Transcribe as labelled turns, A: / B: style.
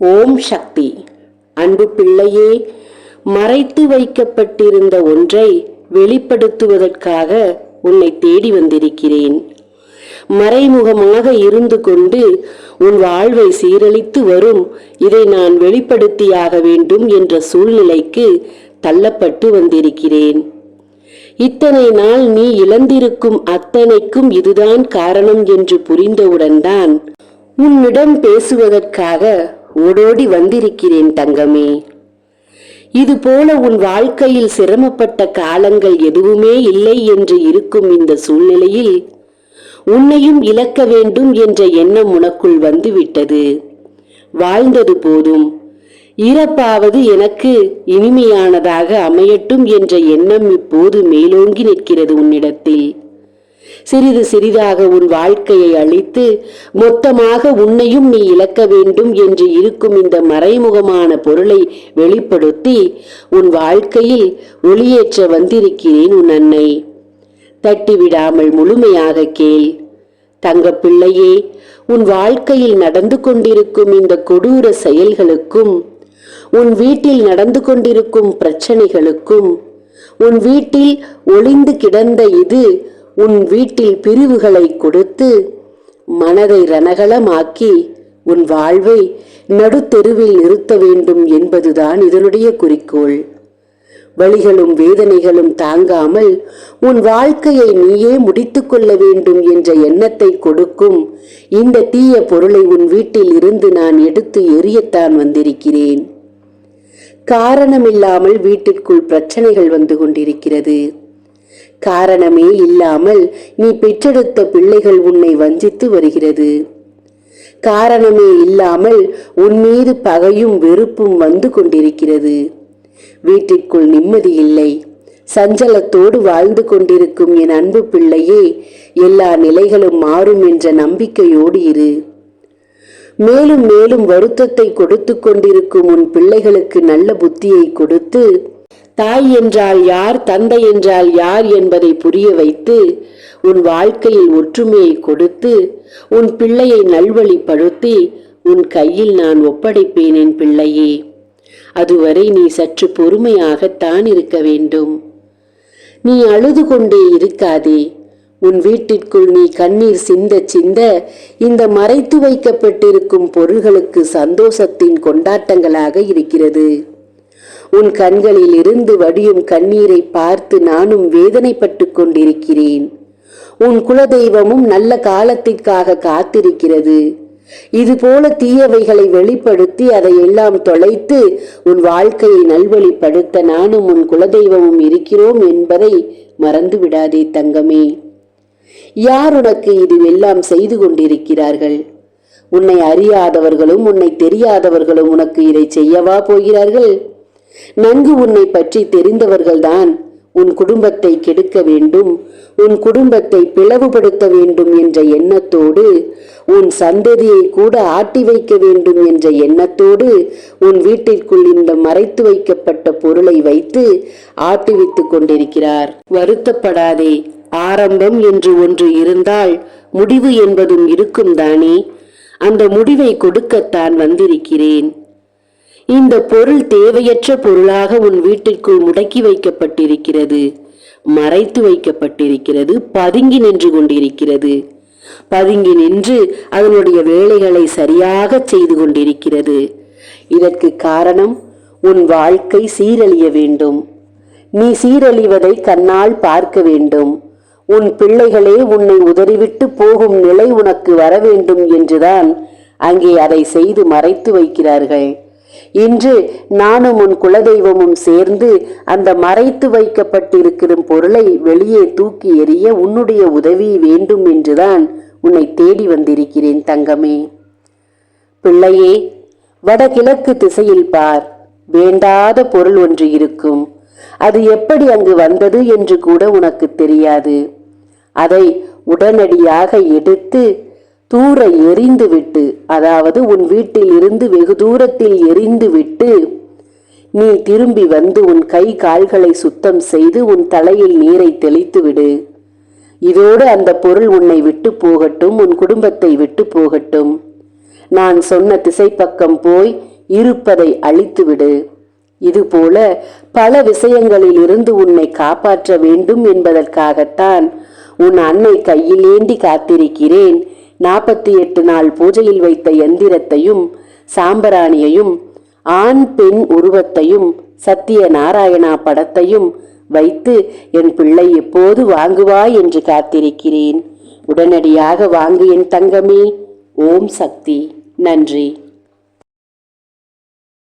A: ஓம் சக்தி. அன்பு பிள்ளையே மறைத்து வைக்கப்பட்டிருந்த ஒன்றை வெளிப்படுத்துவதற்காக உன்னை தேடி வந்திருக்கிறேன். மறைமுகமாக இருந்து கொண்டு உன் வாழ்வை சீரழித்து வரும் இதை நான் வெளிப்படுத்தியாக வேண்டும் என்ற சூழ்நிலைக்கு தள்ளப்பட்டு வந்திருக்கிறேன். இத்தனை நாள் நீ இழந்திருக்கும் அத்தனைக்கும் இதுதான் காரணம் என்று புரிந்தவுடன் தான் உன்னிடம் பேசுவதற்காக ஓடோடி வந்திருக்கிறேன் தங்கமே. இதுபோல உன் வாழ்க்கையில் சிரமப்பட்ட காலங்கள் எதுவுமே இல்லை என்று இருக்கும் இந்த சூழ்நிலையில் உன்னையும் இழக்க வேண்டும் என்ற எண்ணம் உனக்குள் வந்துவிட்டது. வாழ்ந்தது போதும். இறப்பாவது எனக்கு இனிமையானதாக அமையட்டும் என்ற எண்ணம் இப்போது மேலோங்கி நிற்கிறது உன்னிடத்தில். சிறிது சிறிதாக உன் வாழ்க்கையை அழித்து மொத்தமாக உன்னையும் நீ இழக்க வேண்டும் என்று இருக்கும் இந்த மறைமுகமான பொருளை வெளிப்படுத்தி உன் வாழ்க்கையில் ஒளியேற்ற வந்திருக்கிறேன் உன் அன்னை. தட்டிவிடாமல் முழுமையாக கேள். தங்கப்பிள்ளையே உன் வாழ்க்கையில் நடந்து கொண்டிருக்கும் இந்த கொடூர செயல்களுக்கும் உன் வீட்டில் நடந்து கொண்டிருக்கும் பிரச்சனைகளுக்கும் உன் வீட்டில் ஒளிந்து கிடந்த இது உன் வீட்டில் பிரிவுகளை கொடுத்து மனதை ரணகலமாக்கி உன் வாழ்வை நடுத்தெருவில் நிறுத்த வேண்டும் என்பதுதான் இதனுடைய குறிக்கோள். வழிகளும் வேதனைகளும் தாங்காமல் உன் வாழ்க்கையை நீயே முடித்து கொள்ள வேண்டும் என்ற எண்ணத்தை கொடுக்கும் இந்த தீய பொருளை உன் வீட்டில் இருந்து நான் எடுத்து எரியத்தான் வந்திருக்கிறேன். காரணமில்லாமல் வீட்டிற்குள் பிரச்சனைகள் வந்து கொண்டிருக்கிறது. காரணமே இல்லாமல் நீ பெற்றெடுத்த பிள்ளைகள் உன்னை வஞ்சித்து வருகிறது. காரணமே இல்லாமல் உன் மீது பகையும் வெறுப்பும் வந்து கொண்டிருக்கிறது. வீட்டிற்குள் நிம்மதி இல்லை. சஞ்சலத்தோடு வாழ்ந்து கொண்டிருக்கும் என் அன்பு பிள்ளையே எல்லா நிலைகளும் மாறும் என்ற நம்பிக்கையோடு இரு. மேலும் மேலும் வருத்தத்தை கொடுத்து கொண்டிருக்கும் உன் பிள்ளைகளுக்கு நல்ல புத்தியை கொடுத்து தாய் என்றால் யார் தந்தை என்றால் யார் என்பதை புரிய வைத்து உன் வாழ்க்கையில் ஒற்றுமையை கொடுத்து உன் பிள்ளையை நல்வழிப்படுத்தி உன் கையில் நான் ஒப்படைப்பேன் என் பிள்ளையே. அதுவரை நீ சற்று பொறுமையாகத்தான் இருக்க வேண்டும். நீ அழுது கொண்டே இருக்காதே. உன் வீட்டிற்குள் நீ கண்ணீர் சிந்த சிந்த இந்த மறைத்து வைக்கப்பட்டிருக்கும் பொருள்களுக்கு சந்தோஷத்தின் கொண்டாட்டங்களாக இருக்கிறது. உன் கண்களில் இருந்து வடியும் கண்ணீரை பார்த்து நானும் வேதனைப்பட்டு கொண்டிருக்கிறேன். உன் குலதெய்வமும் நல்ல காலத்திற்காக காத்திருக்கிறது. இதுபோல தீயவைகளை வெளிப்படுத்தி அதை எல்லாம் தொலைத்து உன் வாழ்க்கையை நல்வழிப்படுத்த நானும் உன் குலதெய்வமும் இருக்கிறோம் என்பதை மறந்து விடாதே தங்கமே. யார் உனக்கு இதுவெல்லாம் செய்து கொண்டிருக்கிறார்கள்? உன்னை அறியாதவர்களும் உன்னை தெரியாதவர்களும் உனக்கு இதை செய்யவா போகிறார்கள்? நன்கு உன்னை பற்றி தெரிந்தவர்கள்தான் உன் குடும்பத்தை கெடுக்க வேண்டும் உன் குடும்பத்தை பிளவுபடுத்த வேண்டும் என்ற எண்ணத்தோடு உன் சந்ததியை கூட ஆட்டி வைக்க வேண்டும் என்ற எண்ணத்தோடு உன் வீட்டிற்குள் இந்த மறைத்து வைக்கப்பட்ட பொருளை வைத்து ஆட்டி வைத்துக் கொண்டிருக்கிறார். வருத்தப்படாதே ஆரம்பம் என்று ஒன்று இருந்தால் முடிவு என்பதும் இருக்கும் தானே. அந்த முடிவை கொடுக்கத்தான் வந்திருக்கிறேன். இந்த பொருள் தேவையற்ற பொருளாக உன் வீட்டிற்குள் முடக்கி வைக்கப்பட்டிருக்கிறது. மறைத்து வைக்கப்பட்டிருக்கிறது. பதுங்கி நின்று கொண்டிருக்கிறது. பதுங்கி நின்று அதனுடைய வேலைகளை சரியாக செய்து கொண்டிருக்கிறது. இதற்கு காரணம் உன் வாழ்க்கை சீரழிய வேண்டும். நீ சீரழிவதை கண்ணால் பார்க்க வேண்டும். உன் பிள்ளைகளே உன்னை உதறிவிட்டு போகும் நிலை உனக்கு வர வேண்டும் என்றுதான் அங்கே அதை செய்து மறைத்து வைக்கிறார்கள். இன்று நானும் உன் குலதெய்வமும் சேர்ந்து அந்த மறைத்து வைக்கப்பட்டிருக்கிற பொருளை வெளியே தூக்கி எறிய உன்னுடைய உதவி வேண்டும் என்றுதான் உன்னை தேடி வந்திருக்கிறேன் தங்கமே. பிள்ளையே வடகிழக்கு திசையில் பார். வேண்டாத பொருள் ஒன்று இருக்கும். அது எப்படி அங்கு வந்தது என்று கூட உனக்கு தெரியாது. அதை உடனடியாக எடுத்து தூர எரிந்து விட்டு அதாவது உன் வீட்டில் இருந்து வெகு தூரத்தில் எரிந்து விட்டு நீ திரும்பி வந்து உன் கை கால்களை சுத்தம் செய்து உன் தலையில் நீரை தெளித்து விடு இதோடு அந்த பொருள் உன்னை விட்டு போகட்டும் உன் குடும்பத்தை விட்டு போகட்டும். நான் சொன்ன திசைப்பக்கம் போய் இருப்பதை அழித்துவிடு. இதுபோல பல விஷயங்களில் இருந்து உன்னை காப்பாற்ற வேண்டும் என்பதற்காகத்தான் உன் அன்னை கையிலேந்தி காத்திருக்கிறேன். நாற்பத்தி எட்டு நாள் பூஜையில் வைத்த எந்திரத்தையும் சாம்பராணியையும் ஆண் பெண் உருவத்தையும் சத்திய நாராயணா படத்தையும் வைத்து என் பிள்ளை எப்போது வாங்குவாய் என்று காத்திருக்கிறேன். உடனடியாக வாங்கு என் தங்கமே. ஓம் சக்தி. நன்றி.